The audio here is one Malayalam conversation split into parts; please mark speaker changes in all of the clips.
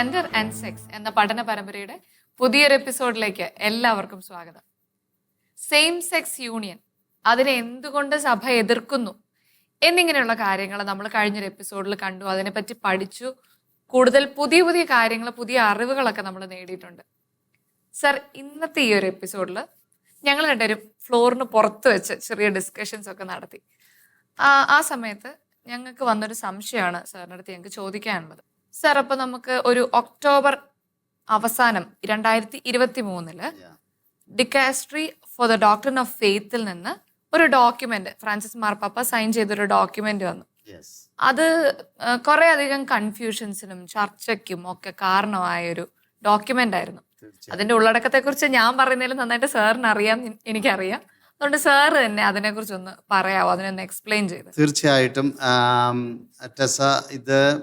Speaker 1: ജെൻഡർ ആൻഡ് സെക്സ് എന്ന പഠന പരമ്പരയുടെ പുതിയൊരു എപ്പിസോഡിലേക്ക് എല്ലാവർക്കും സ്വാഗതം. സെയിം സെക്സ് യൂണിയൻ അതിനെ എന്തുകൊണ്ട് സഭ എതിർക്കുന്നു എന്നിങ്ങനെയുള്ള കാര്യങ്ങൾ നമ്മൾ കഴിഞ്ഞൊരു എപ്പിസോഡിൽ കണ്ടു. അതിനെപ്പറ്റി പഠിച്ചു. കൂടുതൽ പുതിയ പുതിയ കാര്യങ്ങൾ പുതിയ അറിവുകളൊക്കെ നമ്മൾ നേടിയിട്ടുണ്ട്. സർ ഇന്നത്തെ ഈ ഒരു എപ്പിസോഡിൽ ഞങ്ങൾ രണ്ടുപേരും ഫ്ലോറിന് പുറത്ത് വെച്ച് ചെറിയ ഡിസ്കഷൻസ് ഒക്കെ നടത്തി. ആ സമയത്ത് ഞങ്ങൾക്ക് വന്നൊരു സംശയമാണ് സാറിന്റെ അടുത്ത് ഞങ്ങൾക്ക് ചോദിക്കാനുള്ളത്. സാർ അപ്പൊ നമുക്ക് ഒരു ഒക്ടോബർ അവസാനം രണ്ടായിരത്തി ഇരുപത്തി മൂന്നിൽ dicastery for the doctor of ഫെയ്ത്തിൽ നിന്ന് ഒരു ഡോക്യുമെന്റ് ഫ്രാൻസിസ് മാർപ്പാപ്പ സൈൻ ചെയ്തൊരു ഡോക്യുമെന്റ് വന്നു. അത് കുറെ അധികം കൺഫ്യൂഷൻസിനും ചർച്ചയ്ക്കും ഒക്കെ കാരണമായ ഒരു ഡോക്യുമെന്റ് ആയിരുന്നു അതിന്റെ ഉള്ളടക്കത്തെ കുറിച്ച് ഞാൻ പറയുന്നതിൽ നന്നായിട്ട് സാറിന് അറിയാം എനിക്കറിയാം. അതുകൊണ്ട് സാറ് തന്നെ അതിനെക്കുറിച്ച് ഒന്ന് പറയാവോ? അതിനൊന്ന് എക്സ്പ്ലെയിൻ ചെയ്ത്.
Speaker 2: തീർച്ചയായിട്ടും ടെസ ഇത്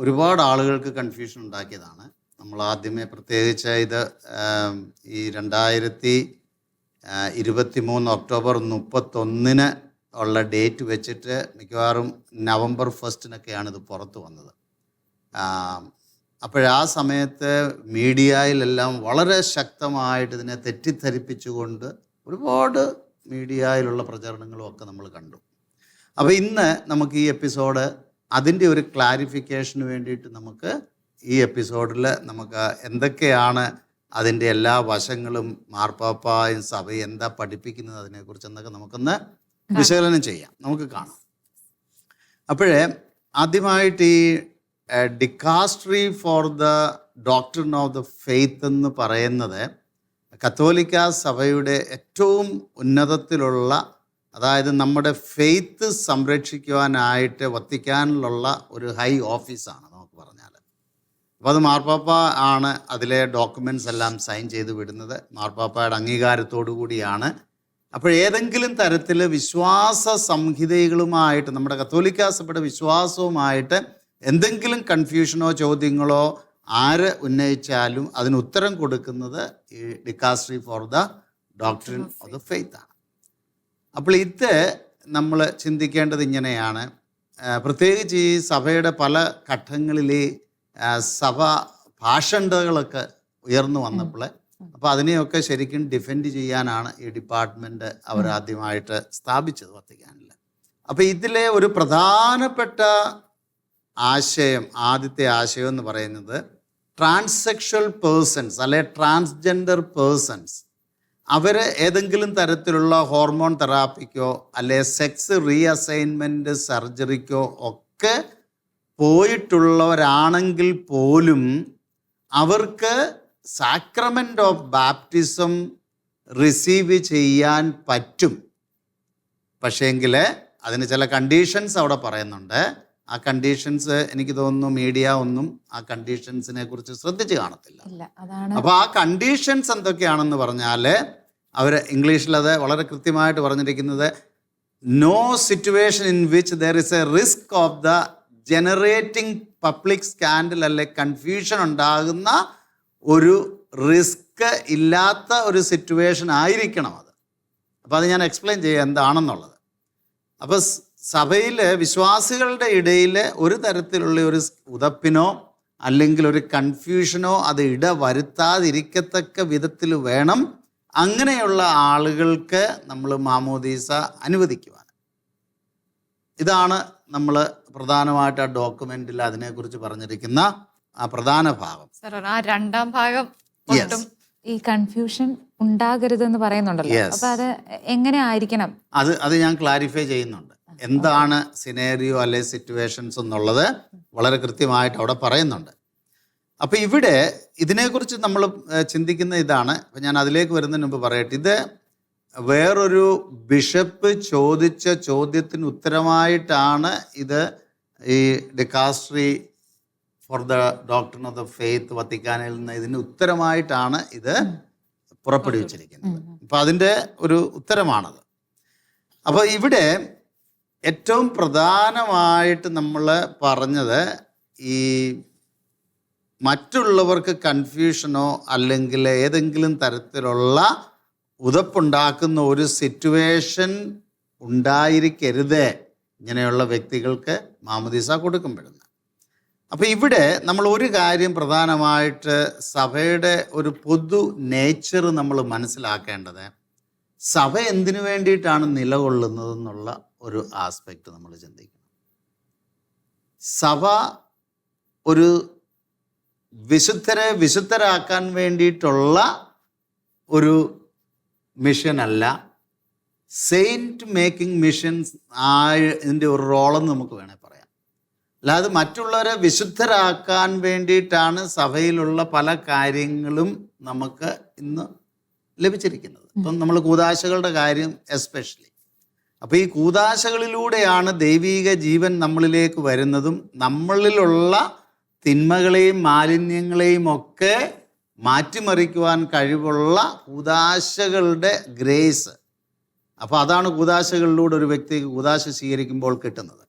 Speaker 2: ഒരുപാട് ആളുകൾക്ക് കൺഫ്യൂഷൻ ഉണ്ടാക്കിയതാണ്. നമ്മൾ ആദ്യമേ പ്രത്യേകിച്ച് ഇത് ഈ രണ്ടായിരത്തി ഇരുപത്തി മൂന്ന് ഒക്ടോബർ മുപ്പത്തൊന്നിന് ഉള്ള ഡേറ്റ് വെച്ചിട്ട് മിക്കവാറും നവംബർ ഫസ്റ്റിനൊക്കെയാണ് ഇത് പുറത്തു വന്നത്. അപ്പോഴാ സമയത്ത് മീഡിയയിലെല്ലാം വളരെ ശക്തമായിട്ട് ഇതിനെ തെറ്റിദ്ധരിപ്പിച്ചുകൊണ്ട് ഒരുപാട് മീഡിയയിലുള്ള പ്രചരണങ്ങളും ഒക്കെ നമ്മൾ കണ്ടു. അപ്പോൾ ഇന്ന് നമുക്ക് ഈ എപ്പിസോഡ് അതിന്റെ ഒരു ക്ലാരിഫിക്കേഷന് വേണ്ടിയിട്ട് നമുക്ക് ഈ എപ്പിസോഡിൽ നമുക്ക് എന്തൊക്കെയാണ് അതിന്റെ എല്ലാ വശങ്ങളും മാർപ്പാപ്പായും സഭ എന്താ പഠിപ്പിക്കുന്നത് അതിനെക്കുറിച്ച് എന്നൊക്കെ നമുക്കൊന്ന് വിശകലനം ചെയ്യാം. നമുക്ക് കാണാം. അപ്പോഴേ ആദ്യമായിട്ട് ഈ dicastery for the doctrine of the faith എന്ന് പറയുന്നത് കത്തോലിക്ക സഭയുടെ ഏറ്റവും ഉന്നതത്തിലുള്ള അതായത് നമ്മുടെ ഫെയ്ത്ത് സംരക്ഷിക്കുവാനായിട്ട് വത്തിക്കാനിലുള്ള ഒരു ഹൈ ഓഫീസാണ് നമുക്ക് പറഞ്ഞാൽ അപ്പോൾ അത് മാർപ്പാപ്പ ആണ് അതിലെ ഡോക്യുമെന്റ്സ് എല്ലാം സൈൻ ചെയ്ത് വിടുന്നത്. മാർപ്പാപ്പയുടെ അംഗീകാരത്തോടു കൂടിയാണ്. അപ്പോൾ ഏതെങ്കിലും തരത്തിൽ വിശ്വാസ സംഹിതകളുമായിട്ട് നമ്മുടെ കത്തോലിക്ക സഭയുടെ വിശ്വാസവുമായിട്ട് എന്തെങ്കിലും കൺഫ്യൂഷനോ ചോദ്യങ്ങളോ ആര് ഉന്നയിച്ചാലും അതിന് ഉത്തരം കൊടുക്കുന്നത് ഈ dicastery for the doctrine of the faith ആണ്. അപ്പോൾ ഇത് നമ്മൾ ചിന്തിക്കേണ്ടത് ഇങ്ങനെയാണ്. പ്രത്യേകിച്ച് ഈ സഭയുടെ പല ഘട്ടങ്ങളിൽ സഭ ഭാഷണ്ടകളൊക്കെ ഉയർന്നു വന്നപ്പോൾ അപ്പോൾ അതിനെയൊക്കെ ശരിക്കും ഡിഫെൻഡ് ചെയ്യാനാണ് ഈ ഡിപ്പാർട്ട്മെന്റ് അവരാദ്യമായിട്ട് സ്ഥാപിച്ചത് വത്തിക്കാനിൽ. അപ്പോൾ ഇതിലെ ഒരു പ്രധാനപ്പെട്ട ആശയം ആദ്യത്തെ ആശയം എന്ന് പറയുന്നത് ട്രാൻസെക്ഷൽ പേഴ്സൺസ് അല്ലെ ട്രാൻസ്ജെൻഡർ പേഴ്സൺസ് അവർ ഏതെങ്കിലും തരത്തിലുള്ള ഹോർമോൺ തെറാപ്പിക്കോ അല്ലെ സെക്സ് റീഅസൈൻമെന്റ് സർജറിക്കോ ഒക്കെ പോയിട്ടുള്ളവരാണെങ്കിൽ പോലും അവർക്ക് സാക്രമെന്റ് ഓഫ് ബാപ്റ്റിസം റിസീവ് ചെയ്യാൻ പറ്റും. പക്ഷേങ്കിൽ അതിന് ചില കണ്ടീഷൻസ് അവിടെ പറയുന്നുണ്ട്. ആ കണ്ടീഷൻസ് എനിക്ക് തോന്നുന്നു മീഡിയ ഒന്നും ആ കണ്ടീഷൻസിനെ കുറിച്ച് ശ്രദ്ധിച്ച് കാണത്തില്ല. അപ്പോൾ ആ കണ്ടീഷൻസ് എന്തൊക്കെയാണെന്ന് പറഞ്ഞാൽ അവർ ഇംഗ്ലീഷിൽ അത് വളരെ കൃത്യമായിട്ട് പറഞ്ഞിരിക്കുന്നത് no situation in which there is a risk of the generating public scandal അല്ലെ കൺഫ്യൂഷൻ ഉണ്ടാകുന്ന ഒരു റിസ്ക് ഇല്ലാത്ത ഒരു സിറ്റുവേഷൻ ആയിരിക്കണം അത്. അപ്പോൾ അത് ഞാൻ എക്സ്പ്ലെയിൻ ചെയ്യാം എന്താണെന്നുള്ളത്. അപ്പോൾ സഭയിൽ വിശ്വാസികളുടെ ഇടയിൽ ഒരു തരത്തിലുള്ള ഒരു ഉതപ്പിനോ അല്ലെങ്കിൽ ഒരു കൺഫ്യൂഷനോ അത് ഇട വരുത്താതിരിക്കത്തക്ക വിധത്തിൽ വേണം അങ്ങനെയുള്ള ആളുകൾക്ക് നമ്മൾ മാമോദീസ അനുവദിക്കുവാൻ. ഇതാണ് നമ്മൾ പ്രധാനമായിട്ട് ആ ഡോക്യുമെന്റിൽ അതിനെക്കുറിച്ച് പറഞ്ഞിരിക്കുന്ന ആ പ്രധാന ഭാഗം.
Speaker 1: ആ രണ്ടാം ഭാഗം.
Speaker 3: ഈ കൺഫ്യൂഷൻ ഉണ്ടാകരുതെന്ന് പറയുന്നുണ്ടല്ലോ. അപ്പൊ അത് എങ്ങനെ ആയിരിക്കണം?
Speaker 2: അത് അത് ഞാൻ ക്ലാരിഫൈ ചെയ്യുന്നുണ്ട്. എന്താണ് സിനേറിയോ അല്ലെ സിറ്റുവേഷൻസ് എന്നുള്ളത് വളരെ കൃത്യമായിട്ട് അവിടെ പറയുന്നുണ്ട്. അപ്പോൾ ഇവിടെ ഇതിനെക്കുറിച്ച് നമ്മൾ ചിന്തിക്കുന്ന ഇതാണ്. അപ്പം ഞാൻ അതിലേക്ക് വരുന്നതിന് മുമ്പ് പറയട്ടെ. ഇത് വേറൊരു ബിഷപ്പ് ചോദിച്ച ചോദ്യത്തിന് ഉത്തരമായിട്ടാണ് ഇത് ഈ dicastery for the doctor of the faith വത്തിക്കാനിൽ നിന്ന് ഇതിന് ഉത്തരമായിട്ടാണ് ഇത് പുറപ്പെടുവിച്ചിരിക്കുന്നത്. അപ്പം അതിന്റെ ഒരു ഉത്തരമാണത്. അപ്പോൾ ഇവിടെ ഏറ്റവും പ്രധാനമായിട്ട് നമ്മൾ പറഞ്ഞത് ഈ മറ്റുള്ളവർക്ക് കൺഫ്യൂഷനോ അല്ലെങ്കിൽ ഏതെങ്കിലും തരത്തിലുള്ള ഉതപ്പുണ്ടാക്കുന്ന ഒരു സിറ്റുവേഷൻ ഉണ്ടായിരിക്കരുത് ഇങ്ങനെയുള്ള വ്യക്തികൾക്ക് മാമദീസ കൊടുക്കുമ്പോഴുന്ന അപ്പോൾ ഇവിടെ നമ്മൾ ഒരു കാര്യം പ്രധാനമായിട്ട് സഭയുടെ ഒരു പൊതു നേച്ചർ നമ്മൾ മനസ്സിലാക്കേണ്ടത് സഭ എന്തിനു വേണ്ടിയിട്ടാണ് നിലകൊള്ളുന്നതെന്നുള്ള ഒരു ആസ്പെക്റ്റ് നമ്മൾ ചിന്തിക്കണം. സഭ ഒരു വിശുദ്ധരെ വിശുദ്ധരാക്കാൻ വേണ്ടിയിട്ടുള്ള ഒരു മിഷനല്ല സെയിന്റ് മേക്കിംഗ് മിഷൻസ് ആ ഇതിന്റെ ഒരു റോളെന്ന് നമുക്ക് വേണേൽ പറയാം. അല്ലാതെ മറ്റുള്ളവരെ വിശുദ്ധരാക്കാൻ വേണ്ടിയിട്ടാണ് സഭയിലുള്ള പല കാര്യങ്ങളും നമുക്ക് ഇന്ന് ലഭിച്ചിരിക്കുന്നത്. ഇപ്പം നമ്മൾ കൂതാശകളുടെ കാര്യം എസ്പെഷ്യലി അപ്പോൾ ഈ കൂതാശകളിലൂടെയാണ് ദൈവീക ജീവൻ നമ്മളിലേക്ക് വരുന്നതും നമ്മളിലുള്ള തിന്മകളെയും മാലിന്യങ്ങളെയും ഒക്കെ മാറ്റിമറിക്കുവാൻ കഴിവുള്ള കൂതാശകളുടെ ഗ്രേസ്. അപ്പോൾ അതാണ് കൂതാശകളിലൂടെ ഒരു വ്യക്തിക്ക് കൂതാശ സ്വീകരിക്കുമ്പോൾ കിട്ടുന്നത്.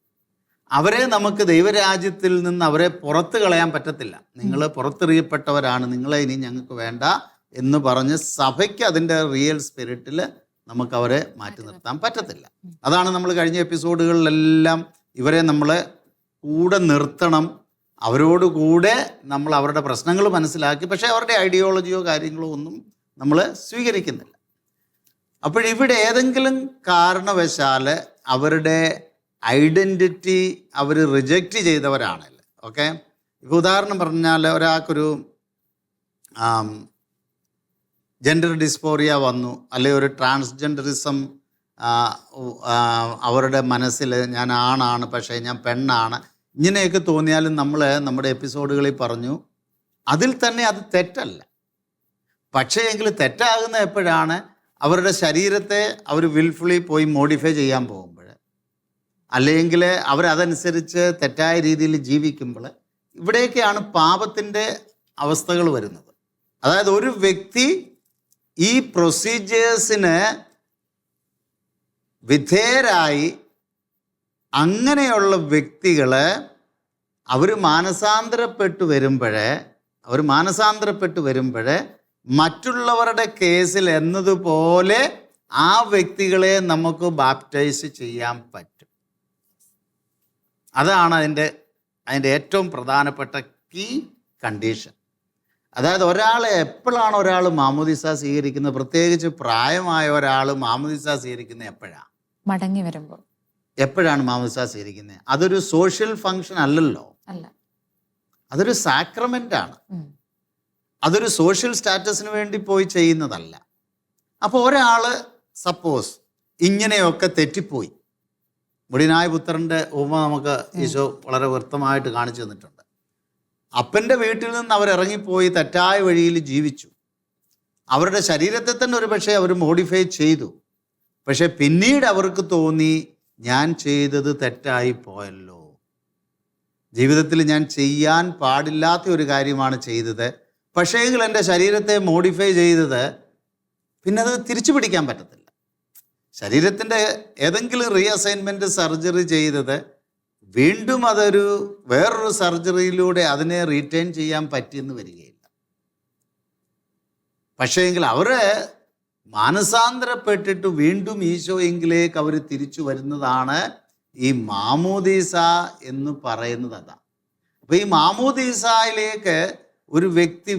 Speaker 2: അവരെ നമുക്ക് ദൈവരാജ്യത്തിൽ നിന്ന് അവരെ പുറത്ത് കളയാൻ പറ്റത്തില്ല. നിങ്ങൾ പുറത്തെറിയപ്പെട്ടവരാണ്. നിങ്ങളെ ഇനി ഞങ്ങൾക്ക് വേണ്ട എന്ന് പറഞ്ഞ് സഭയ്ക്ക് അതിന്റെ റിയൽ സ്പിരിറ്റിൽ നമുക്ക് അവരെ മാറ്റി നിർത്താൻ പറ്റത്തില്ല. അതാണ് നമ്മൾ കഴിഞ്ഞ എപ്പിസോഡുകളിലെല്ലാം ഇവരെ നമ്മൾ കൂടെ നിർത്തണം. അവരോട് കൂടെ നമ്മൾ അവരുടെ പ്രശ്നങ്ങൾ മനസ്സിലാക്കി. പക്ഷേ അവരുടെ ഐഡിയോളജിയോ കാര്യങ്ങളോ ഒന്നും നമ്മൾ സ്വീകരിക്കുന്നില്ല. അപ്പോഴിവിടെ ഏതെങ്കിലും കാരണവശാൽ അവരുടെ ഐഡന്റിറ്റി അവർ റിജക്റ്റ് ചെയ്തവരാണല്ലേ? ഓക്കെ ഇപ്പോൾ ഉദാഹരണം പറഞ്ഞാൽ ഒരാൾക്കൊരു ജെൻഡർ ഡിസ്പോറിയ വന്നു അല്ലെങ്കിൽ ഒരു ട്രാൻസ്ജെൻഡറിസം അവരുടെ മനസ്സിൽ ഞാൻ ആണാണ് പക്ഷേ ഞാൻ പെണ്ണാണ്. ഇങ്ങനെയൊക്കെ തോന്നിയാലും നമ്മൾ നമ്മുടെ എപ്പിസോഡുകളിൽ പറഞ്ഞു അതിൽ തന്നെ അത് തെറ്റല്ല. പക്ഷേ എങ്കിൽ തെറ്റാകുന്ന എപ്പോഴാണ് അവരുടെ ശരീരത്തെ അവർ വിൽഫുള്ളി പോയി മോഡിഫൈ ചെയ്യാൻ പോകുമ്പോൾ. അല്ലെങ്കിൽ അവരതനുസരിച്ച് തെറ്റായ രീതിയിൽ ജീവിക്കുമ്പോൾ ഇവിടെയൊക്കെയാണ് പാപത്തിന്റെ അവസ്ഥകൾ വരുന്നത്. അതായത് ഒരു വ്യക്തി ഈ പ്രൊസീജിയേഴ്സിന് വിധേയരായി അങ്ങനെയുള്ള വ്യക്തികൾ അവർ മാനസാന്തരപ്പെട്ടു വരുമ്പോഴേ അവർ മാനസാന്തരപ്പെട്ടു വരുമ്പോഴേ മറ്റുള്ളവരുടെ കേസിൽ എന്നതുപോലെ ആ വ്യക്തികളെ നമുക്ക് ബാപ്റ്റൈസ് ചെയ്യാൻ പറ്റും. അതാണ് അതിന്റെ അതിന്റെ ഏറ്റവും പ്രധാനപ്പെട്ട കീ കണ്ടീഷൻ അതായത് ഒരാൾ എപ്പോഴാണ് ഒരാൾ മാമുദിസ സ്വീകരിക്കുന്നത്? പ്രത്യേകിച്ച് പ്രായമായ ഒരാൾ മാമുദിസ സ്വീകരിക്കുന്നത് എപ്പോഴാണ്
Speaker 3: മടങ്ങി വരുമ്പോൾ.
Speaker 2: എപ്പോഴാണ് മാമുദിസ സ്വീകരിക്കുന്നത്? അതൊരു സോഷ്യൽ ഫങ്ഷൻ അല്ലല്ലോ.
Speaker 3: അല്ല.
Speaker 2: അതൊരു സാക്രമെന്റ് ആണ്. അതൊരു സോഷ്യൽ സ്റ്റാറ്റസിന് വേണ്ടി പോയി ചെയ്യുന്നതല്ല. അപ്പോൾ ഒരാൾ സപ്പോസ് ഇങ്ങനെയൊക്കെ തെറ്റിപ്പോയി. മുടിനായ പുത്രന്റെ ഉപമ നമുക്ക് ഈശോ വളരെ വ്യക്തമായിട്ട് കാണിച്ചു തന്നിട്ടുണ്ട്. അപ്പന്റെ വീട്ടിൽ നിന്ന് അവർ ഇറങ്ങിപ്പോയി തെറ്റായ വഴിയിൽ ജീവിച്ചു. അവരുടെ ശരീരത്തെ തന്നെ ഒരു പക്ഷേ അവർ മോഡിഫൈ ചെയ്തു. പക്ഷേ പിന്നീട് അവർക്ക് തോന്നി ഞാൻ ചെയ്തത് തെറ്റായി പോയല്ലോ. ജീവിതത്തിൽ ഞാൻ ചെയ്യാൻ പാടില്ലാത്ത ഒരു കാര്യമാണ് ചെയ്തത്. പക്ഷേങ്കിൽ എന്റെ ശരീരത്തെ മോഡിഫൈ ചെയ്തത് പിന്നെ അത് തിരിച്ചു പിടിക്കാൻ പറ്റത്തില്ല. ശരീരത്തിന്റെ ഏതെങ്കിലും റീഅസൈൻമെന്റ് സർജറി ചെയ്തത് വീണ്ടും അതൊരു വേറൊരു സർജറിയിലൂടെ അതിനെ റീറ്റേൺ ചെയ്യാൻ പറ്റിയെന്ന് വരികയില്ല. പക്ഷേങ്കിൽ അവർ മാനസാന്തരപ്പെട്ടിട്ട് വീണ്ടും ഈശോയെങ്കിലേക്ക് അവർ തിരിച്ചു വരുന്നതാണ് ഈ മാമോദീസ എന്ന് പറയുന്നത് അതാ. അപ്പോൾ ഈ മാമോദീസയിലേക്ക് ഒരു വ്യക്തി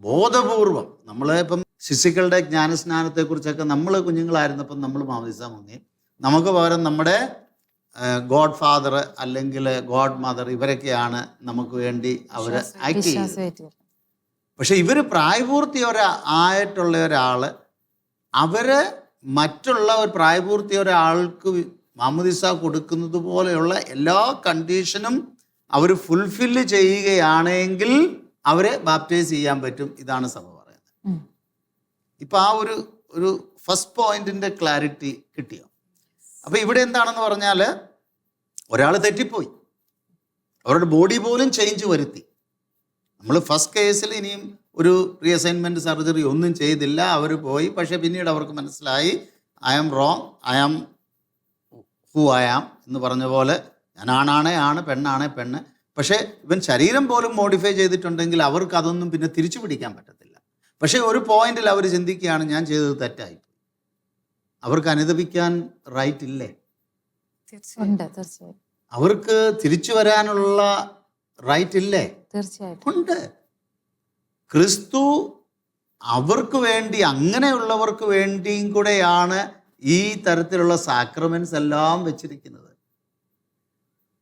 Speaker 2: ബോധപൂർവം നമ്മൾ ഇപ്പം ശിശുക്കളുടെ ജ്ഞാനസ്നാനത്തെക്കുറിച്ചൊക്കെ നമ്മൾ കുഞ്ഞുങ്ങളായിരുന്നപ്പം നമ്മൾ മാമോദീസ മുങ്ങി. നമുക്ക് പകരം നമ്മുടെ ഗോഡ് ഫാദർ അല്ലെങ്കിൽ ഗോഡ് മദർ ഇവരൊക്കെയാണ് നമുക്ക് വേണ്ടി അവർ ആക്ട് ചെയ്യുന്നത്. പക്ഷെ ഇവർ പ്രായപൂർത്തി ഒരാ ആയിട്ടുള്ള ഒരാൾ അവർ മറ്റുള്ള ഒരു പ്രായപൂർത്തി ഒരാൾക്ക് മാമുദിസ കൊടുക്കുന്നത് പോലെയുള്ള എല്ലാ കണ്ടീഷനും അവർ ഫുൾഫില്ല് ചെയ്യുകയാണെങ്കിൽ അവരെ ബാപ്റ്റൈസ് ചെയ്യാൻ പറ്റും ഇതാണ് സഭ പറയുന്നത്. ഇപ്പം ആ ഒരു ഒരു ഫസ്റ്റ് പോയിന്റിന്റെ ക്ലാരിറ്റി കിട്ടിയോ? അപ്പോൾ ഇവിടെ എന്താണെന്ന് പറഞ്ഞാൽ ഒരാൾ തെറ്റിപ്പോയി. അവരുടെ ബോഡി പോലും ചേഞ്ച് വരുത്തി. നമ്മൾ ഫസ്റ്റ് കേസിൽ ഇനിയും ഒരു റീഅസൈൻമെന്റ് സർജറി ഒന്നും ചെയ്തില്ല. അവർ പോയി. പക്ഷേ പിന്നീട് അവർക്ക് മനസ്സിലായി I am wrong I am who I am എന്ന് പറഞ്ഞ പോലെ ഞാൻ ആണാണേ ആണ് പെണ്ണാണേ പെണ്ണ്. പക്ഷേ ഇവൻ ശരീരം പോലും മോഡിഫൈ ചെയ്തിട്ടുണ്ടെങ്കിൽ അവർക്ക് അതൊന്നും പിന്നെ തിരിച്ചു പിടിക്കാൻ പറ്റത്തില്ല. പക്ഷേ ഒരു പോയിന്റിൽ അവർ ചിന്തിക്കുകയാണ് ഞാൻ ചെയ്തത് തെറ്റായി. അവർക്ക് അനുദപിക്കാൻ റൈറ്റ് ഇല്ലേ? അവർക്ക് തിരിച്ചു വരാനുള്ള റൈറ്റ് ഇല്ലേ?
Speaker 3: തീർച്ചയായിട്ടും.
Speaker 2: ഉണ്ട്. ക്രിസ്തു അവർക്ക് വേണ്ടി അങ്ങനെയുള്ളവർക്ക് വേണ്ടിയും കൂടെയാണ് ഈ തരത്തിലുള്ള സാക്രമെന്റ്സ് എല്ലാം വെച്ചിരിക്കുന്നത്.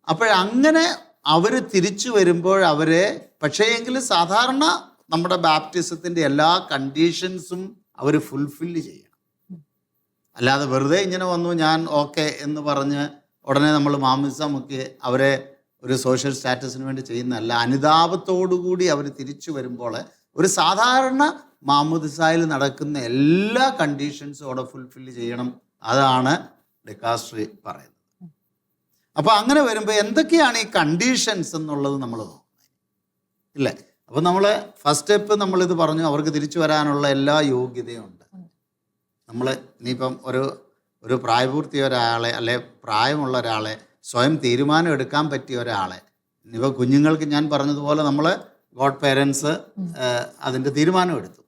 Speaker 2: അപ്പോഴങ്ങനെ അവർ തിരിച്ചു വരുമ്പോൾ അവരെ പക്ഷേ എങ്കിലും സാധാരണ നമ്മുടെ ബാപ്റ്റിസത്തിന്റെ എല്ലാ കണ്ടീഷൻസും അവർ ഫുൾഫില്ല് ചെയ്യണം. അല്ലാതെ വെറുതെ ഇങ്ങനെ വന്നു ഞാൻ ഓക്കെ എന്ന് പറഞ്ഞ് ഉടനെ നമ്മൾ മാമിസ മുക്കി അവരെ ഒരു സോഷ്യൽ സ്റ്റാറ്റസിന് വേണ്ടി ചെയ്യുന്നതല്ല. അനുതാപത്തോടുകൂടി അവർ തിരിച്ചു വരുമ്പോൾ ഒരു സാധാരണ മാമുദിസായിൽ നടക്കുന്ന എല്ലാ കണ്ടീഷൻസും അവിടെ ഫുൾഫില്ല് ചെയ്യണം അതാണ് ഡെക്കാസ്ട്രി പറയുന്നത്. അപ്പോൾ അങ്ങനെ വരുമ്പോൾ എന്തൊക്കെയാണ് ഈ കണ്ടീഷൻസ് എന്നുള്ളത് നമ്മൾ ഇല്ലേ? അപ്പോൾ നമ്മൾ ഫസ്റ്റ് സ്റ്റെപ്പ് നമ്മളിത് പറഞ്ഞു അവർക്ക് തിരിച്ചു വരാനുള്ള എല്ലാ യോഗ്യതയും നമ്മൾ ഇനിയിപ്പം ഒരു ഒരു പ്രായപൂർത്തി ഒരാളെ അല്ലെ പ്രായമുള്ള ഒരാളെ സ്വയം തീരുമാനം എടുക്കാൻ പറ്റിയ ഒരാളെ. ഇനിയിപ്പോൾ കുഞ്ഞുങ്ങൾക്ക് ഞാൻ പറഞ്ഞതുപോലെ നമ്മൾ ഗോഡ് പേരൻസ് അതിന്റെ തീരുമാനം എടുത്തു.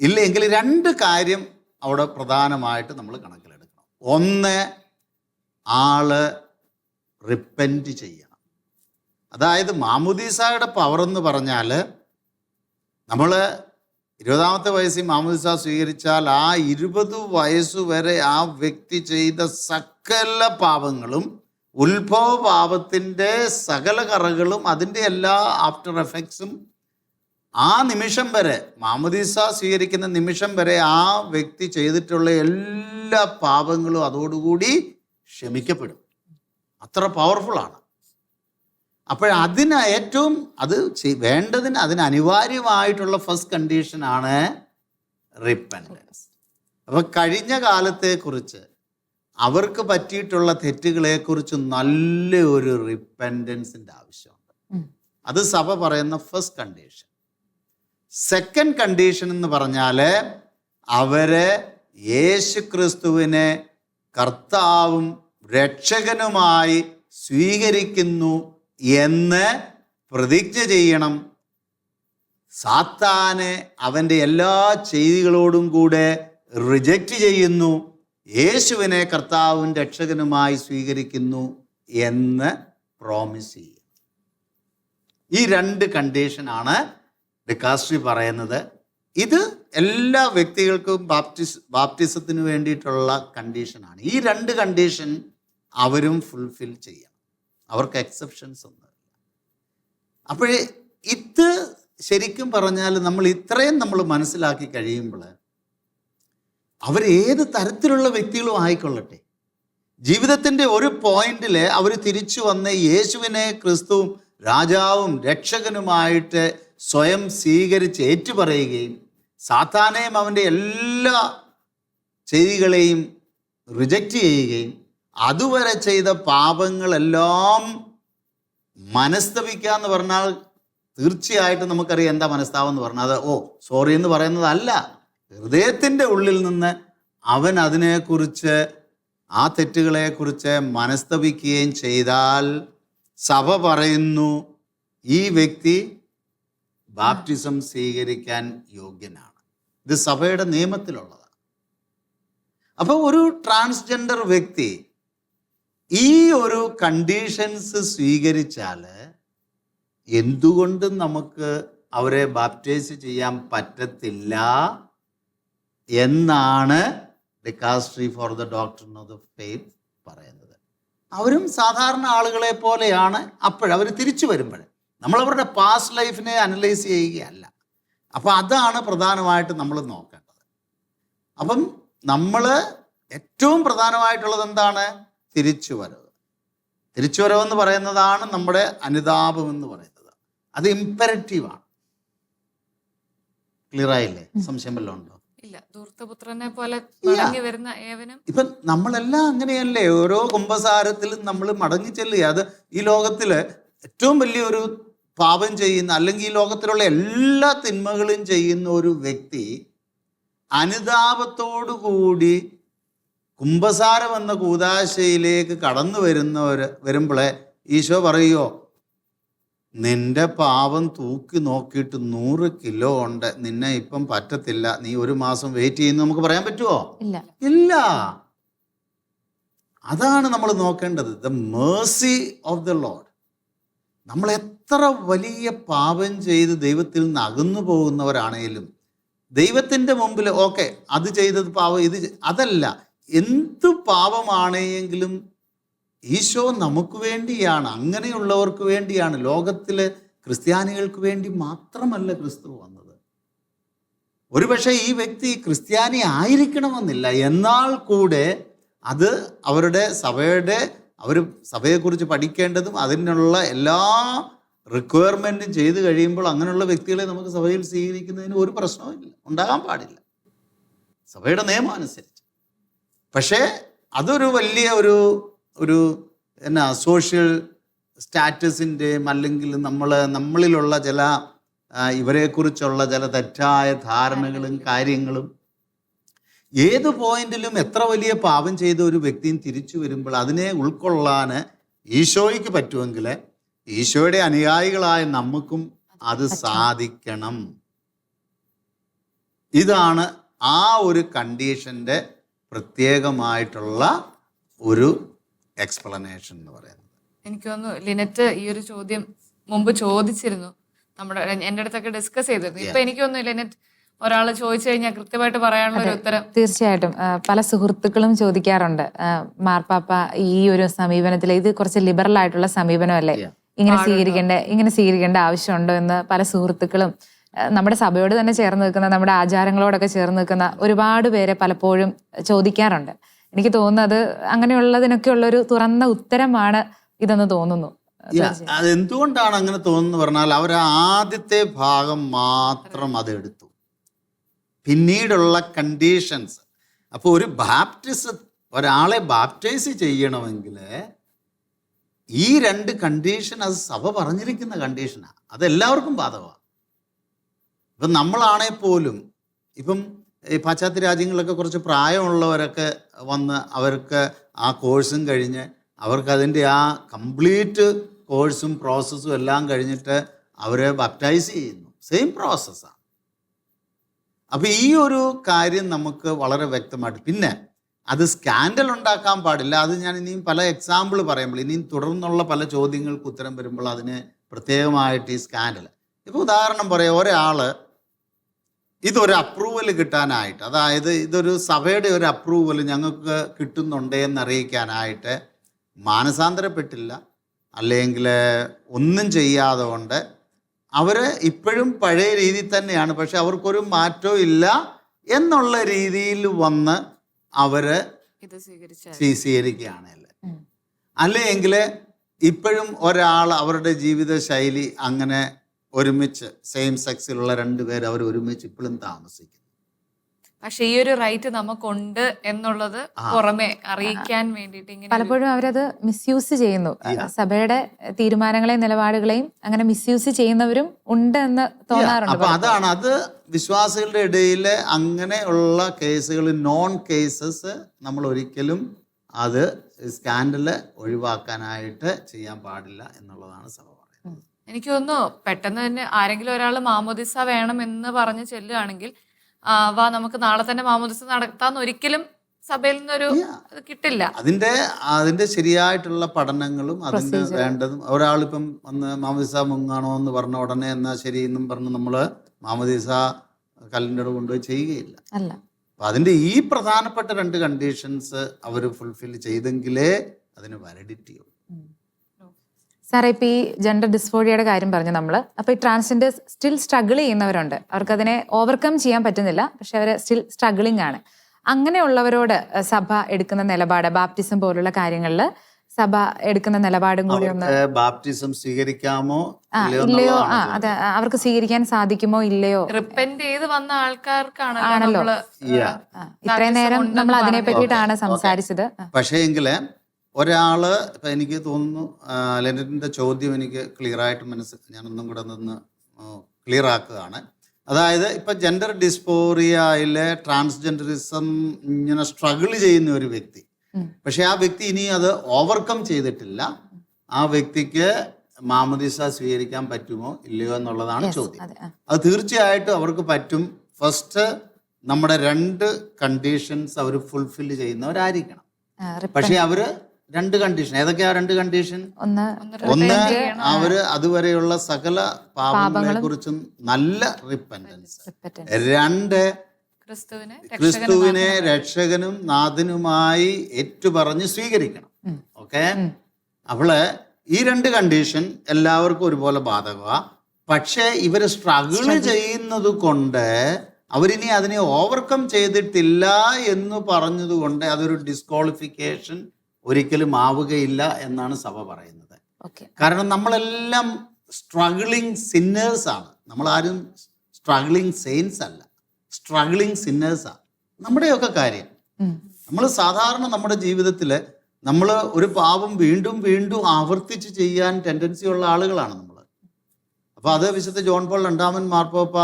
Speaker 2: ഇല്ലെങ്കിൽ രണ്ട് കാര്യം അവിടെ പ്രധാനമായിട്ട് നമ്മൾ കണക്കിലെടുക്കണം. ഒന്ന് ആൾ റിപ്പന്റ് ചെയ്യണം. അതായത് മാമുദീസയുടെ പവർ എന്ന് പറഞ്ഞാൽ നമ്മൾ ഇരുപതാമത്തെ വയസ്സിൽ മാമോദിസ സ്വീകരിച്ചാൽ ആ ഇരുപത് വയസ്സുവരെ ആ വ്യക്തി ചെയ്ത സകല പാപങ്ങളും ഉത്ഭവ പാപത്തിന്റെ സകല കറകളും അതിന്റെ എല്ലാ ആഫ്റ്റർ എഫക്ട്സും ആ നിമിഷം വരെ മാമുദീസ സ്വീകരിക്കുന്ന നിമിഷം വരെ ആ വ്യക്തി ചെയ്തിട്ടുള്ള എല്ലാ പാപങ്ങളും അതോടുകൂടി ക്ഷമിക്കപ്പെടും. അത്ര പവർഫുള്ളാണ് അപ്പോഴതിന് ഏറ്റവും അത് വേണ്ടതിന് അതിന് അനിവാര്യമായിട്ടുള്ള ഫസ്റ്റ് കണ്ടീഷനാണ് റിപ്പൻഡൻസ് അപ്പോൾ കഴിഞ്ഞ കാലത്തെക്കുറിച്ച് അവർക്ക് പറ്റിയിട്ടുള്ള തെറ്റുകളെക്കുറിച്ച് നല്ല ഒരു റിപ്പൻഡൻസിന്റെ ആവശ്യമുണ്ട് അത് സഭ പറയുന്ന ഫസ്റ്റ് കണ്ടീഷൻ സെക്കൻഡ് കണ്ടീഷൻ എന്ന് പറഞ്ഞാൽ അവരെ യേശു ക്രിസ്തുവിനെ കർത്താവും രക്ഷകനുമായി സ്വീകരിക്കുന്നു എന്ന് പ്രതിജ്ഞ ചെയ്യണം. സാത്താനെ അവന്റെ എല്ലാ ചെയ്തികളോടും കൂടെ റിജക്റ്റ് ചെയ്യുന്നു. യേശുവിനെ കർത്താവും രക്ഷകനുമായി സ്വീകരിക്കുന്നു എന്ന് പ്രോമിസ് ചെയ്യും ഈ രണ്ട് കണ്ടീഷനാണ് ഡിക്കാസ്ട്രി പറയുന്നത്. ഇത് എല്ലാ വ്യക്തികൾക്കും ബാപ്റ്റിസ് ബാപ്റ്റിസത്തിന് വേണ്ടിയിട്ടുള്ള കണ്ടീഷനാണ് ഈ രണ്ട് കണ്ടീഷൻ അവരും ഫുൾഫിൽ ചെയ്യണം. അവർക്ക് എക്സെപ്ഷൻസ് ഒന്നുമില്ല. അപ്പോഴേ ഇത് ശരിക്കും പറഞ്ഞാൽ നമ്മൾ ഇത്രയും നമ്മൾ മനസ്സിലാക്കി കഴിയുമ്പോൾ അവർ ഏത് തരത്തിലുള്ള വ്യക്തികളും ആയിക്കൊള്ളട്ടെ. ജീവിതത്തിന്റെ ഒരു പോയിന്റിൽ അവർ തിരിച്ചു വന്ന് യേശുവിനെ ക്രിസ്തുവും രാജാവും രക്ഷകനുമായിട്ട് സ്വയം സ്വീകരിച്ച് ഏറ്റുപറയുകയും സാത്താനെയും അവന്റെ എല്ലാ ചെയ്തികളെയും റിജക്റ്റ് ചെയ്യുകയും അതുവരെ ചെയ്ത പാപങ്ങളെല്ലാം മനസ്തപിക്കുക എന്ന് പറഞ്ഞാൽ തീർച്ചയായിട്ടും നമുക്കറിയാം എന്താ മനസ്താവം എന്ന് പറഞ്ഞാൽ അത് ഓ സോറി എന്ന് പറയുന്നതല്ല. ഹൃദയത്തിന്റെ ഉള്ളിൽ നിന്ന് അവൻ അതിനെക്കുറിച്ച് ആ തെറ്റുകളെക്കുറിച്ച് മനസ്തപിക്കുകയും ചെയ്താൽ സഭ പറയുന്നു ഈ വ്യക്തി ബാപ്റ്റിസം സ്വീകരിക്കാൻ യോഗ്യനാണ്. ഇത് സഭയുടെ നിയമത്തിലുള്ളതാണ്. അപ്പോൾ ഒരു ട്രാൻസ്ജെൻഡർ വ്യക്തി ഈ ഒരു കണ്ടീഷൻസ് സ്വീകരിച്ചാൽ എന്തുകൊണ്ടും നമുക്ക് അവരെ ബാപ്റ്റൈസ് ചെയ്യാൻ പറ്റത്തില്ല എന്നാണ് dicastery for the doctor of the faith പറയുന്നത്. അവരും സാധാരണ ആളുകളെ പോലെയാണ് അപ്പോഴവർ തിരിച്ചു വരുമ്പോൾ നമ്മളവരുടെ പാസ്റ്റ് ലൈഫിനെ അനലൈസ് ചെയ്യുകയല്ല. അപ്പോൾ അതാണ് പ്രധാനമായിട്ട് നമ്മൾ നോക്കേണ്ടത്. അപ്പം നമ്മൾ ഏറ്റവും പ്രധാനമായിട്ടുള്ളത് എന്താണ്? തിരിച്ചുവരവ് എന്ന് പറയുന്നതാണ് നമ്മുടെ അനുതാപം എന്ന് പറയുന്നത്. അത് ഇമ്പരറ്റീവാണ് ക്ലിയർ ആയില്ലേ സംശയം വല്ലതും ഉണ്ടോ?
Speaker 1: പോലെ മടങ്ങി വരുന്ന ഏവനും
Speaker 2: ഇപ്പം നമ്മളെല്ലാം അങ്ങനെയല്ലേ? ഓരോ കുംഭസാരത്തിലും നമ്മൾ മടങ്ങി ചെല്ലുക. അത് ഈ ലോകത്തിൽ ഏറ്റവും വലിയൊരു പാപം ചെയ്യുന്ന അല്ലെങ്കിൽ ഈ ലോകത്തിലുള്ള എല്ലാ തിന്മകളും ചെയ്യുന്ന ഒരു വ്യക്തി അനുതാപത്തോടുകൂടി കുംഭസാരം എന്ന കൂതാശയിലേക്ക് കടന്നു വരുന്നവർ വരുമ്പോഴേ ഈശോ പറയുമോ നിന്റെ പാവം തൂക്കി നോക്കിയിട്ട് നൂറ് കിലോ ഉണ്ട്. നിന്നെ ഇപ്പം പറ്റത്തില്ല. നീ ഒരു മാസം വെയിറ്റ് ചെയ്യുന്നു. നമുക്ക് പറയാൻ പറ്റുമോ
Speaker 3: ഇല്ല.
Speaker 2: ഇല്ല. അതാണ് നമ്മൾ നോക്കേണ്ടത്. The mercy of the Lord നമ്മൾ എത്ര വലിയ പാപം ചെയ്ത് ദൈവത്തിൽ നിന്ന് അകന്നു പോകുന്നവരാണേലും ദൈവത്തിന്റെ മുമ്പിൽ ഓക്കെ അത് ചെയ്തത് പാവം ഇത് അതല്ല. എന്ത് പാപമാണെങ്കിലും ഈശോ നമുക്ക് വേണ്ടിയാണ് അങ്ങനെയുള്ളവർക്ക് വേണ്ടിയാണ്. ലോകത്തിലെ ക്രിസ്ത്യാനികൾക്ക് വേണ്ടി മാത്രമല്ല ക്രിസ്തു വന്നത്. ഒരുപക്ഷെ ഈ വ്യക്തി ക്രിസ്ത്യാനി ആയിരിക്കണമെന്നില്ല. എന്നാൽ കൂടെ അത് അവരുടെ സഭയുടെ അവർ സഭയെക്കുറിച്ച് പഠിക്കേണ്ടതും അതിനുള്ള എല്ലാ റിക്വയർമെന്റും ചെയ്തു കഴിയുമ്പോൾ അങ്ങനെയുള്ള വ്യക്തികളെ നമുക്ക് സഭയിൽ സ്വീകരിക്കുന്നതിന് ഒരു പ്രശ്നവുമില്ല ഉണ്ടാകാൻ പാടില്ല. സഭയുടെ നിയമം അനുസരിച്ച്. പക്ഷേ അതൊരു വലിയ ഒരു ഒരു എന്നാ സോഷ്യൽ സ്റ്റാറ്റസിന്റെയും അല്ലെങ്കിൽ നമ്മൾ നമ്മളിലുള്ള ചില ഇവരെക്കുറിച്ചുള്ള ചില തെറ്റായ ധാരണകളും കാര്യങ്ങളും ഏത് പോയിന്റിലും എത്ര വലിയ പാപം ചെയ്ത ഒരു വ്യക്തിയും തിരിച്ചു വരുമ്പോൾ അതിനെ ഉൾക്കൊള്ളാൻ ഈശോയ്ക്ക് പറ്റുമെങ്കിൽ ഈശോയുടെ അനുയായികളായ നമുക്കും അത് സാധിക്കണം. ഇതാണ് ആ ഒരു കണ്ടീഷന്റെ പ്രത്യേകമായിട്ടുള്ള ഒരു എക്സ്പ്ലനേഷൻ എന്ന് പറയുന്നത്.
Speaker 1: എനിക്ക് തോന്നുന്നു ലിനറ്റ് ഈ ഒരു ചോദ്യം മുമ്പ് ചോദിച്ചിരുന്നു. നമ്മുടെ എന്റെ അടുത്തൊക്കെ ഡിസ്കസ് ചെയ്തിരുന്നു. ഇപ്പൊ എനിക്ക് തോന്നുന്നു ലിനറ്റ് ഒരാൾ ചോദിച്ചു കഴിഞ്ഞാൽ കൃത്യമായിട്ട് പറയാനുള്ള ഒരു ഉത്തരം.
Speaker 3: തീർച്ചയായിട്ടും. പല സുഹൃത്തുക്കളും ചോദിക്കാറുണ്ട്. മാർപ്പാപ്പ ഈ ഒരു സമീപനത്തിൽ ഇത് കുറച്ച് ലിബറൽ ആയിട്ടുള്ള സമീപനമല്ലേ?
Speaker 2: അല്ലേ
Speaker 3: ഇങ്ങനെ സ്വീകരിക്കേണ്ട ഇങ്ങനെ സ്വീകരിക്കേണ്ട ആവശ്യമുണ്ടോ എന്ന് പല സുഹൃത്തുക്കളും നമ്മുടെ സഭയോട് തന്നെ ചേർന്ന് നിൽക്കുന്ന നമ്മുടെ ആചാരങ്ങളോടൊക്കെ ചേർന്ന് നിൽക്കുന്ന ഒരുപാട് പേരെ പലപ്പോഴും ചോദിക്കാറുണ്ട്. എനിക്ക് തോന്നുന്നത് അങ്ങനെയുള്ളതിനൊക്കെയുള്ള ഒരു തുറന്ന ഉത്തരമാണ് ഇതെന്ന് തോന്നുന്നു.
Speaker 2: അതെന്തുകൊണ്ടാണ് അത് എന്തുകൊണ്ടാണ് അങ്ങനെ തോന്നുന്നു പറഞ്ഞാൽ അവർ ആദ്യത്തെ ഭാഗം മാത്രം അതെടുത്തു പിന്നീടുള്ള കണ്ടീഷൻസ് അപ്പോൾ ഒരു ബാപ്റ്റിസ് ഒരാളെ ബാപ്റ്റൈസ് ചെയ്യണമെങ്കിൽ ഈ രണ്ട് കണ്ടീഷൻ അത് സഭ പറഞ്ഞിരിക്കുന്ന കണ്ടീഷനാണ് അതെല്ലാവർക്കും ബാധകമാണ്. ഇപ്പം നമ്മളാണെ പോലും ഇപ്പം ഈ പാശ്ചാത്യ രാജ്യങ്ങളിലൊക്കെ കുറച്ച് പ്രായമുള്ളവരൊക്കെ വന്ന് അവർക്ക് ആ കോഴ്സും കഴിഞ്ഞ് അവർക്ക് അതിന്റെ ആ കംപ്ലീറ്റ് കോഴ്സും പ്രോസസ്സും എല്ലാം കഴിഞ്ഞിട്ട് അവരെ ബാപ്റ്റൈസ് ചെയ്യുന്നു. സെയിം പ്രോസസ്സാണ് അപ്പോൾ ഈ ഒരു കാര്യം നമുക്ക് വളരെ വ്യക്തമായിട്ട് പിന്നെ അത് സ്കാൻഡൽ ഉണ്ടാക്കാൻ പാടില്ല. അത് ഞാൻ ഇനിയും പല എക്സാമ്പിൾ പറയുമ്പോൾ ഇനിയും തുടർന്നുള്ള പല ചോദ്യങ്ങൾക്ക് ഉത്തരം വരുമ്പോൾ അതിന് പ്രത്യേകമായിട്ട് ഈ സ്കാൻഡൽ. ഇപ്പോൾ ഉദാഹരണം പറയാം. ഒരാൾ ഇതൊരു അപ്രൂവൽ കിട്ടാനായിട്ട് അതായത് ഇതൊരു സഭയുടെ ഒരു അപ്രൂവൽ ഞങ്ങൾക്ക് കിട്ടുന്നുണ്ട് എന്നറിയിക്കാനായിട്ട് മാനസാന്തരപ്പെട്ടില്ല. അല്ലെങ്കിൽ ഒന്നും ചെയ്യാതെ കൊണ്ട് അവർ ഇപ്പോഴും പഴയ രീതി തന്നെയാണ്. പക്ഷെ അവർക്കൊരു മാറ്റവും ഇല്ല എന്നുള്ള രീതിയിൽ വന്ന് അവർ സ്വീകരിക്കുകയാണല്ലേ അല്ലെങ്കിൽ ഇപ്പോഴും ഒരാൾ അവരുടെ ജീവിത ശൈലി അങ്ങനെ ഒരുമിച്ച് സെയിം സെക്സിലുള്ള രണ്ട് രണ്ടുപേർ അവർ ഒരുമിച്ച് ഇപ്പോഴും താമസിക്കുന്നു.
Speaker 1: പക്ഷെ ഈ ഒരു റൈറ്റ് നമുക്കുണ്ട് എന്നുള്ളത്. പുറമെ അറിയിക്കാൻ വേണ്ടിയിട്ട്
Speaker 3: പലപ്പോഴും അവരത് മിസ്യൂസ് ചെയ്യുന്നു. സഭയുടെ തീരുമാനങ്ങളെയും നിലപാടുകളെയും അങ്ങനെ മിസ്യൂസ് ചെയ്യുന്നവരും ഉണ്ട് എന്ന് തോന്നാറുണ്ട്
Speaker 2: അപ്പൊ അതാണ് അത് വിശ്വാസികളുടെ ഇടയിൽ അങ്ങനെയുള്ള കേസുകൾ നോൺ കേസസ് നമ്മൾ ഒരിക്കലും അത് സ്കാൻഡൽ ഒഴിവാക്കാനായിട്ട് ചെയ്യാൻ പാടില്ല എന്നുള്ളതാണ് സഭ
Speaker 1: എനിക്ക് തോന്നുന്നു പെട്ടെന്ന് തന്നെ ആരെങ്കിലും ഒരാൾ മാമോദിസ വേണം എന്ന് പറഞ്ഞ് ചെല്ലുകയാണെങ്കിൽ ആ, വാ നമുക്ക് നാളെ തന്നെ മാമോദിസ നടത്താന്ന് ഒരിക്കലും സഭയിൽ നിന്നൊരു ഇത് കിട്ടില്ല.
Speaker 2: അതിന്റെ അതിന്റെ ശരിയായിട്ടുള്ള പഠനങ്ങളും അതിന്റെ. വേണ്ടതും ഒരാളിപ്പം വന്ന് മാമദിസ മുങ്ങാണോ എന്ന് പറഞ്ഞ ഉടനെ എന്നാ ശരി എന്നും പറഞ്ഞ് നമ്മൾ മാമദിസ കലണ്ടർ കൊണ്ടുപോയി ചെയ്യുകയില്ല.
Speaker 3: അല്ല.
Speaker 2: അപ്പൊ അതിന്റെ ഈ പ്രധാനപ്പെട്ട രണ്ട് കണ്ടീഷൻസ് അവർ ഫുൾഫിൽ ചെയ്തെങ്കിലേ അതിന് വാലിഡിറ്റി ഉള്ളൂ.
Speaker 3: സാറേ ഇപ്പൊ ഈ ജെൻഡർ ഡിസ്ഫോഡിയയുടെ കാര്യം പറഞ്ഞു നമ്മൾ അപ്പൊ ഈ ട്രാൻസ്ജെൻഡേഴ്സ് സ്റ്റിൽ സ്ട്രഗിൾ ചെയ്യുന്നവരുണ്ട്. അവർക്ക് അതിനെ ഓവർകം ചെയ്യാൻ പറ്റുന്നില്ല പക്ഷെ അവർ സ്റ്റിൽ സ്ട്രഗിളിംഗ് ആണ്. അങ്ങനെയുള്ളവരോട് സഭ എടുക്കുന്ന നിലപാട് ബാപ്റ്റിസം പോലുള്ള കാര്യങ്ങളിൽ സഭ എടുക്കുന്ന നിലപാടും കൂടി ഒന്ന്
Speaker 2: ബാപ്റ്റിസം സ്വീകരിക്കാമോ ഇല്ലയോ
Speaker 3: ഇല്ലയോ? ആ അതെ അവർക്ക് സ്വീകരിക്കാൻ സാധിക്കുമോ ഇല്ലയോ?
Speaker 1: റിപ്പൻഡ് ചെയ്ത് വന്ന ആൾക്കാർക്കാണ്
Speaker 3: ആണല്ലോ. ഇത്രയും നേരം നമ്മൾ അതിനെ. പറ്റിയിട്ടാണ്. സംസാരിച്ചത്.
Speaker 2: പക്ഷേ ഒരാൾ ഇപ്പം എനിക്ക് തോന്നുന്നു ലെനറ്റിന്റെ ചോദ്യം എനിക്ക് ക്ലിയർ ആയിട്ട് മനസ്സ് ഞാനൊന്നും കൂടെ നിന്ന് ക്ലിയർ ആക്കുകയാണ്. അതായത് ഇപ്പം ജെൻഡർ ഡിസ്പോറിയയിലെ ട്രാൻസ്ജെൻഡറിസം ഇങ്ങനെ സ്ട്രഗിൾ ചെയ്യുന്ന ഒരു വ്യക്തി. പക്ഷെ ആ വ്യക്തി ഇനി അത് ഓവർകം ചെയ്തിട്ടില്ല. ആ വ്യക്തിക്ക് മാമദിസ സ്വീകരിക്കാൻ പറ്റുമോ ഇല്ലയോ എന്നുള്ളതാണ് ചോദ്യം.
Speaker 3: അതെ
Speaker 2: തീർച്ചയായിട്ടും അവർക്ക് പറ്റും. ഫസ്റ്റ് നമ്മുടെ രണ്ട് കണ്ടീഷൻസ് അവർ ഫുൾഫിൽ ചെയ്യുന്നവരായിരിക്കണം. പക്ഷെ അവർ രണ്ട് കണ്ടീഷൻ ഏതൊക്കെയാ രണ്ട് കണ്ടീഷൻ
Speaker 3: ഒന്ന്
Speaker 2: ഒന്ന് അവർ അതുവരെയുള്ള സകല പാപങ്ങളെ കുറിച്ചും നല്ല
Speaker 3: റിപ്പൻഡൻസ്
Speaker 2: രണ്ട്
Speaker 1: ക്രിസ്തുവിനെ
Speaker 2: ക്രിസ്തുവിനെ രക്ഷകനും നാഥനുമായി ഏറ്റുപറഞ്ഞ് സ്വീകരിക്കണം. ഓക്കെ? അവൾ ഈ രണ്ട് കണ്ടീഷൻ എല്ലാവർക്കും ഒരുപോലെ ബാധകമാ. പക്ഷേ ഇവർ സ്ട്രഗിൾ ചെയ്യുന്നത് കൊണ്ട് അവരിനി അതിനെ ഓവർകം ചെയ്തിട്ടില്ല എന്ന് പറഞ്ഞതുകൊണ്ട് അതൊരു ഡിസ്ക്വാളിഫിക്കേഷൻ ഒരിക്കലും ആവുകയില്ല എന്നാണ് സഭ പറയുന്നത്. കാരണം നമ്മളെല്ലാം സ്ട്രഗിളിങ് സിന്നേഴ്സ് ആണ്. നമ്മൾ ആരും സ്ട്രഗിളിങ് സെയിൻസ് അല്ല സ്ട്രഗിളിങ് ആണ് നമ്മുടെയൊക്കെ കാര്യം. നമ്മൾ സാധാരണ നമ്മുടെ ജീവിതത്തിൽ നമ്മൾ ഒരു പാപം വീണ്ടും വീണ്ടും ആവർത്തിച്ച് ചെയ്യാൻ ടെൻഡൻസി ഉള്ള ആളുകളാണ് നമ്മൾ. അപ്പോൾ അത് വിശുദ്ധ ജോൺ പോൾ രണ്ടാമൻ മാർപ്പോപ്പ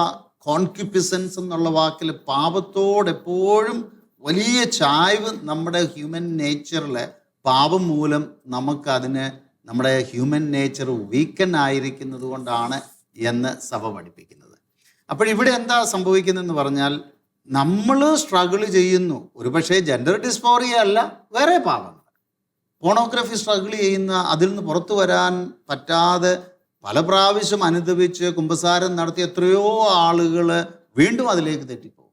Speaker 2: കോൺക്യുപ്പിസൻസ് എന്നുള്ള വാക്കിൽ പാപത്തോടെപ്പോഴും വലിയ ചായ്വ് നമ്മുടെ ഹ്യൂമൻ നേച്ചറിൽ പാപം മൂലം നമുക്കതിന് നമ്മുടെ ഹ്യൂമൻ നേച്ചർ വീക്കൻ ആയിരിക്കുന്നത് കൊണ്ടാണ് എന്ന് സഭ പഠിപ്പിക്കുന്നത്. അപ്പോൾ ഇവിടെ എന്താ സംഭവിക്കുന്നതെന്ന് പറഞ്ഞാൽ നമ്മൾ സ്ട്രഗിൾ ചെയ്യുന്നു. ഒരുപക്ഷെ ജെൻഡർ ഡിസ്ഫോറിയ അല്ല വേറെ പാപങ്ങൾ. പോണോഗ്രഫി സ്ട്രഗിൾ ചെയ്യുന്ന അതിൽ നിന്ന് പുറത്തു വരാൻ പറ്റാതെ പല പ്രാവശ്യം അനുദപിച്ച് കുമ്പസാരം നടത്തിയ എത്രയോ ആളുകൾ വീണ്ടും അതിലേക്ക് തെറ്റിപ്പോകും.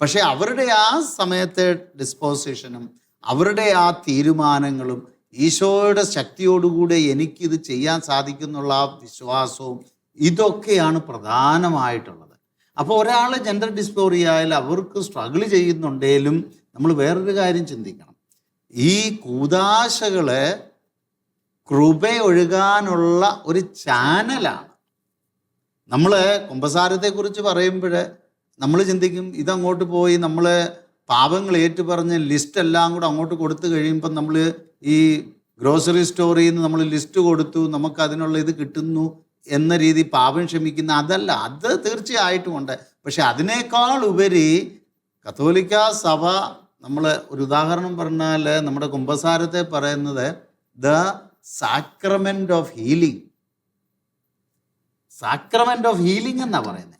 Speaker 2: പക്ഷെ അവരുടെ ആ സമയത്തെ ഡിസ്പോസിഷനും അവരുടെ ആ തീരുമാനങ്ങളും ഈശോയുടെ ശക്തിയോടുകൂടെ എനിക്കിത് ചെയ്യാൻ സാധിക്കുന്നുള്ള ആ വിശ്വാസവും ഇതൊക്കെയാണ് പ്രധാനമായിട്ടുള്ളത്. അപ്പോൾ ഒരാൾ ജെൻഡർ ഡിസ്ഫോറിയായാൽ അവർക്ക് സ്ട്രഗിൾ ചെയ്യുന്നുണ്ടേലും നമ്മൾ വേറൊരു കാര്യം ചിന്തിക്കണം. ഈ കൂതാശകൾ കൃപ ഒഴുകാനുള്ള ഒരു ചാനലാണ്. നമ്മൾ കുംഭസാരത്തെക്കുറിച്ച് പറയുമ്പോൾ നമ്മൾ ചിന്തിക്കും ഇതങ്ങോട്ട് പോയി നമ്മൾ പാപങ്ങൾ ഏറ്റുപറഞ്ഞ് ലിസ്റ്റ് എല്ലാം കൂടെ അങ്ങോട്ട് കൊടുത്തു കഴിയുമ്പോൾ നമ്മൾ ഈ ഗ്രോസറി സ്റ്റോറിൽ നിന്ന് നമ്മൾ ലിസ്റ്റ് കൊടുത്തു നമുക്ക് അതിനുള്ള ഇത് കിട്ടുന്നു എന്ന രീതി പാപം ക്ഷമിക്കുന്ന അതല്ല അത് തീർച്ചയായിട്ടും ഉണ്ട്. പക്ഷെ അതിനേക്കാൾ ഉപരി കത്തോലിക്ക സഭ നമ്മൾ ഒരു ഉദാഹരണം പറഞ്ഞാൽ നമ്മുടെ കുംഭസാരത്തെ പറയുന്നത് the sacrament of healing sacrament of healing എന്നാണ് പറയുന്നത്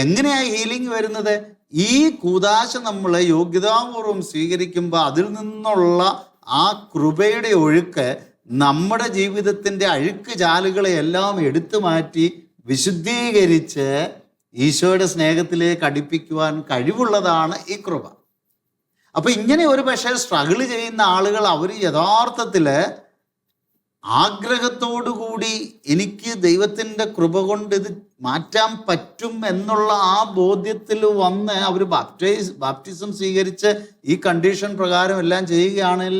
Speaker 2: എങ്ങനെയാണ് ഹീലിംഗ് വരുന്നത്? ഈ കൂതാശ നമ്മൾ യോഗ്യതാപൂർവം സ്വീകരിക്കുമ്പോൾ അതിൽ നിന്നുള്ള ആ കൃപയുടെ ഒഴുക്ക് നമ്മുടെ ജീവിതത്തിന്റെ അഴുക്ക് ചാലുകളെ എല്ലാം എടുത്തു മാറ്റി വിശുദ്ധീകരിച്ച് ഈശോയുടെ സ്നേഹത്തിലേക്ക് അടുപ്പിക്കുവാൻ കഴിവുള്ളതാണ് ഈ കൃപ. അപ്പൊ ഇങ്ങനെ ഒരു പക്ഷേ സ്ട്രഗിൾ ചെയ്യുന്ന ആളുകൾ അവർ യഥാർത്ഥത്തിൽ ആഗ്രഹത്തോടുകൂടി എനിക്ക് ദൈവത്തിന്റെ കൃപ കൊണ്ട് ഇത് മാറ്റാൻ പറ്റും എന്നുള്ള ആ ബോധ്യത്തിൽ വന്ന് അവർ ബാപ്റ്റൈസ് ബാപ്റ്റിസം സ്വീകരിച്ച് ഈ കണ്ടീഷൻ പ്രകാരം എല്ലാം ചെയ്യുകയാണെങ്കിൽ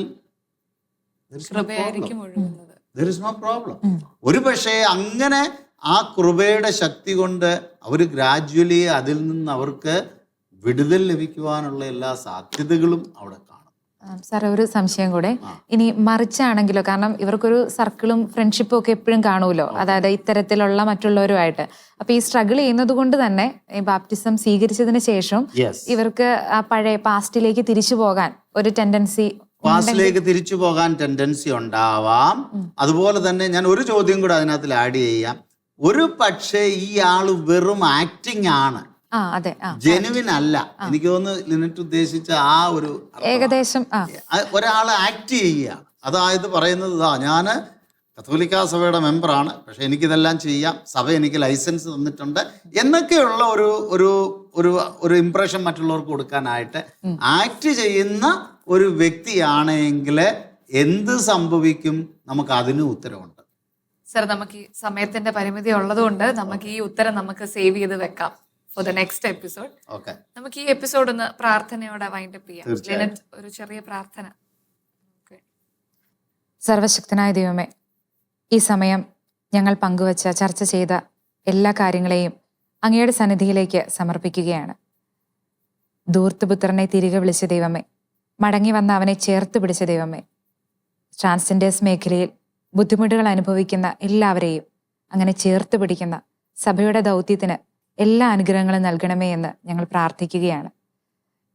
Speaker 2: no problem. ഒരു പക്ഷേ അങ്ങനെ ആ കൃപയുടെ ശക്തി കൊണ്ട് അവർ ഗ്രാജ്വലി അതിൽ നിന്ന് അവർക്ക് വിടുതൽ ലഭിക്കുവാനുള്ള എല്ലാ സാധ്യതകളും അവിടെ കാണും.
Speaker 3: സാറേ ഒരു സംശയം കൂടെ. ഇനി മറിച്ചാണെങ്കിലോ കാരണം ഇവർക്കൊരു സർക്കിളും ഫ്രണ്ട്ഷിപ്പും ഒക്കെ എപ്പോഴും കാണുമല്ലോ അതായത് ഇത്തരത്തിലുള്ള മറ്റുള്ളവരുമായിട്ട്. അപ്പൊ ഈ സ്ട്രഗിൾ ചെയ്യുന്നത് കൊണ്ട് തന്നെ ഈ ബാപ്റ്റിസം സ്വീകരിച്ചതിന് ശേഷം ഇവർക്ക് ആ പഴയ പാസ്റ്റിലേക്ക് തിരിച്ചു പോകാൻ ഒരു ടെൻഡൻസി
Speaker 2: പാസ്റ്റിലേക്ക് തിരിച്ചു പോകാൻ ടെൻഡൻസി ഉണ്ടാവാം. അതുപോലെ തന്നെ ഞാൻ ഒരു ചോദ്യം കൂടെ അതിനകത്തിൽ ആഡ് ചെയ്യാം. ഒരു പക്ഷേ ഈ ആൾ വെറും ആക്ടിങ് ആണ്. ജെനുവിൻ അല്ല എനിക്ക് തോന്നുന്നു ലിനറ്റ് ഉദ്ദേശിച്ച ആ ഒരു
Speaker 3: ഏകദേശം ആ.
Speaker 2: ഒരാൾ ആക്ട് ചെയ്യുകയാണ് അതായത് പറയുന്നത്. ഇതാ ഞാൻ കത്തോലിക്ക സഭയുടെ മെമ്പറാണ്. പക്ഷെ എനിക്കിതെല്ലാം ചെയ്യാം. സഭ എനിക്ക് ലൈസൻസ് തന്നിട്ടുണ്ട്. എന്നൊക്കെയുള്ള ഒരു ഒരു ഒരു ഒരു ഇംപ്രഷൻ മറ്റുള്ളവർക്ക് കൊടുക്കാനായിട്ട് ആക്ട് ചെയ്യുന്ന ഒരു വ്യക്തിയാണെങ്കിൽ എന്ത് സംഭവിക്കും? നമുക്ക് അതിനും ഉത്തരവുണ്ട്.
Speaker 1: സർ നമുക്ക് ഈ സമയത്തിന്റെ പരിമിതി ഉള്ളതുകൊണ്ട് നമുക്ക് ഈ ഉത്തരം നമുക്ക് സേവ് ചെയ്ത് വെക്കാം. For the next episode
Speaker 2: okay
Speaker 1: നമുക്ക് ഈ എപ്പിസോഡ് ഒന്ന് പ്രാർത്ഥനയോടെ വൈൻഡപ്പ് ചെയ്യാം.
Speaker 2: തീർച്ചയായും.
Speaker 1: ലിനറ്റ് ഒരു ചെറിയ പ്രാർത്ഥന. Okay.
Speaker 3: സർവശക്തനായ ദൈവമേ ഈ സമയം ഞങ്ങൾ പങ്കുവച്ച ചർച്ച ചെയ്ത എല്ലാ കാര്യങ്ങളെയും അങ്ങയുടെ സന്നിധിയിലേക്ക് സമർപ്പിക്കുകയാണ്. ദൂർത്തുപുത്രനെ തിരികെ വിളിച്ച ദൈവമേ മടങ്ങി വന്ന അവനെ ചേർത്ത് പിടിച്ച ദൈവമേ ട്രാൻസ്ജെൻഡേഴ്സ് മേഖലയിൽ ബുദ്ധിമുട്ടുകൾ അനുഭവിക്കുന്ന എല്ലാവരെയും അങ്ങനെ ചേർത്ത് പിടിക്കുന്ന സഭയുടെ ദൗത്യത്തിന് എല്ലാ അനുഗ്രഹങ്ങളും നൽകണമേ എന്ന് ഞങ്ങൾ പ്രാർത്ഥിക്കുകയാണ്.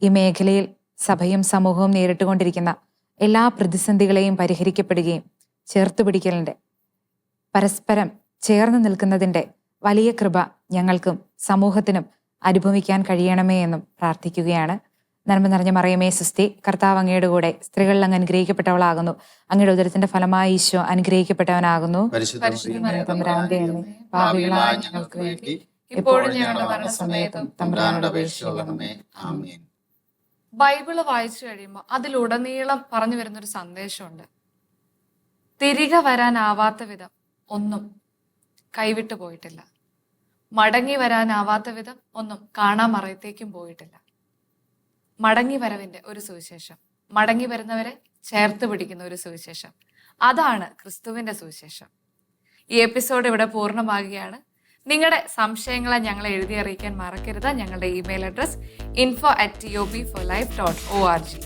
Speaker 3: ഈ മേഖലയിൽ സഭയും സമൂഹവും നേരിട്ടുകൊണ്ടിരിക്കുന്ന എല്ലാ പ്രതിസന്ധികളെയും പരിഹരിക്കപ്പെടുകയും ചേർത്ത് പിടിക്കലിന്റെ പരസ്പരം ചേർന്ന് നിൽക്കുന്നതിന്റെ വലിയ കൃപ ഞങ്ങൾക്കും സമൂഹത്തിനും അനുഭവിക്കാൻ കഴിയണമേ എന്നും പ്രാർത്ഥിക്കുകയാണ്. നന്മ നിറഞ്ഞ മറിയമേ സുസ്തി കർത്താവ് അങ്ങയുടെ കൂടെ സ്ത്രീകളിൽ അങ്ങ് അനുഗ്രഹിക്കപ്പെട്ടവളാകുന്നു. അങ്ങയുടെ ഉദരത്തിന്റെ ഫലമായി ഈശോ അനുഗ്രഹിക്കപ്പെട്ടവനാകുന്നു. ഞങ്ങൾക്ക് വേണ്ടി
Speaker 1: ഇപ്പോഴും ഞങ്ങളുടെ മരണസമയത്തും
Speaker 2: തമ്പുരാനോട് അപേക്ഷിച്ചുകൊള്ളണമേ ആമേൻ.
Speaker 1: ബൈബിൾ വായിച്ചു കഴിയുമ്പോൾ അതിലുടനീളം പറഞ്ഞു വരുന്നൊരു സന്ദേശമുണ്ട്. തിരികെ വരാനാവാത്ത വിധം ഒന്നും കൈവിട്ടു പോയിട്ടില്ല. മടങ്ങി വരാനാവാത്ത വിധം ഒന്നും കാണാൻ മറയത്തേക്കും പോയിട്ടില്ല. മടങ്ങി വരവിന്റെ ഒരു സുവിശേഷം. മടങ്ങി വരുന്നവരെ ചേർത്ത് പിടിക്കുന്ന ഒരു സുവിശേഷം. അതാണ് ക്രിസ്തുവിന്റെ സുവിശേഷം. ഈ എപ്പിസോഡ് ഇവിടെ പൂർണമാകുകയാണ്. നിങ്ങളുടെ സംശയങ്ങളെ ഞങ്ങളെ എഴുതി അറിയിക്കാൻ മറക്കരുത്. ഞങ്ങളുടെ email address info at T O B four life dot O R G